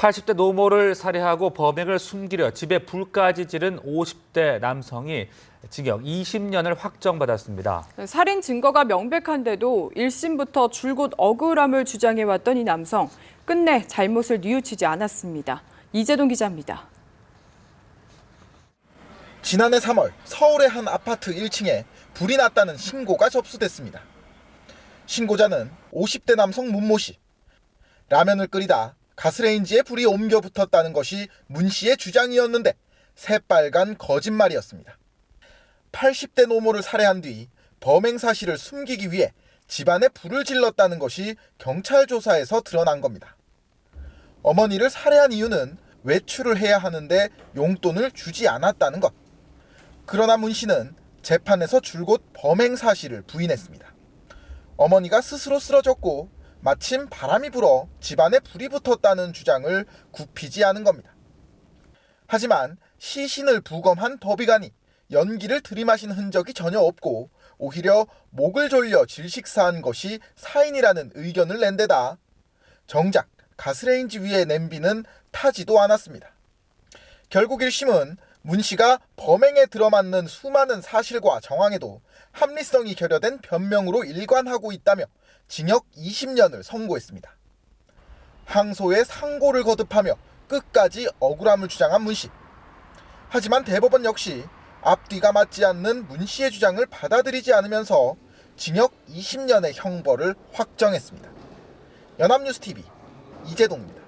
80대 노모를 살해하고 범행을 숨기려 집에 불까지 지른 50대 남성이 징역 20년을 확정받았습니다. 살인 증거가 명백한데도 1심부터 줄곧 억울함을 주장해왔던 이 남성. 끝내 잘못을 뉘우치지 않았습니다. 이재동 기자입니다. 지난해 3월 서울의 한 아파트 1층에 불이 났다는 신고가 접수됐습니다. 신고자는 50대 남성 문모 씨. 라면을 끓이다 가스레인지에 불이 옮겨 붙었다는 것이 문 씨의 주장이었는데 새빨간 거짓말이었습니다. 80대 노모를 살해한 뒤 범행 사실을 숨기기 위해 집안에 불을 질렀다는 것이 경찰 조사에서 드러난 겁니다. 어머니를 살해한 이유는 외출을 해야 하는데 용돈을 주지 않았다는 것. 그러나 문 씨는 재판에서 줄곧 범행 사실을 부인했습니다. 어머니가 스스로 쓰러졌고 마침 바람이 불어 집안에 불이 붙었다는 주장을 굽히지 않은 겁니다. 하지만 시신을 부검한 법의관이 연기를 들이마신 흔적이 전혀 없고 오히려 목을 졸려 질식사한 것이 사인이라는 의견을 낸 데다 정작 가스레인지 위의 냄비는 타지도 않았습니다. 결국 1심은 문 씨가 범행에 들어맞는 수많은 사실과 정황에도 합리성이 결여된 변명으로 일관하고 있다며 징역 20년을 선고했습니다. 항소에 상고를 거듭하며 끝까지 억울함을 주장한 문 씨. 하지만 대법원 역시 앞뒤가 맞지 않는 문 씨의 주장을 받아들이지 않으면서 징역 20년의 형벌을 확정했습니다. 연합뉴스 TV 이재동입니다.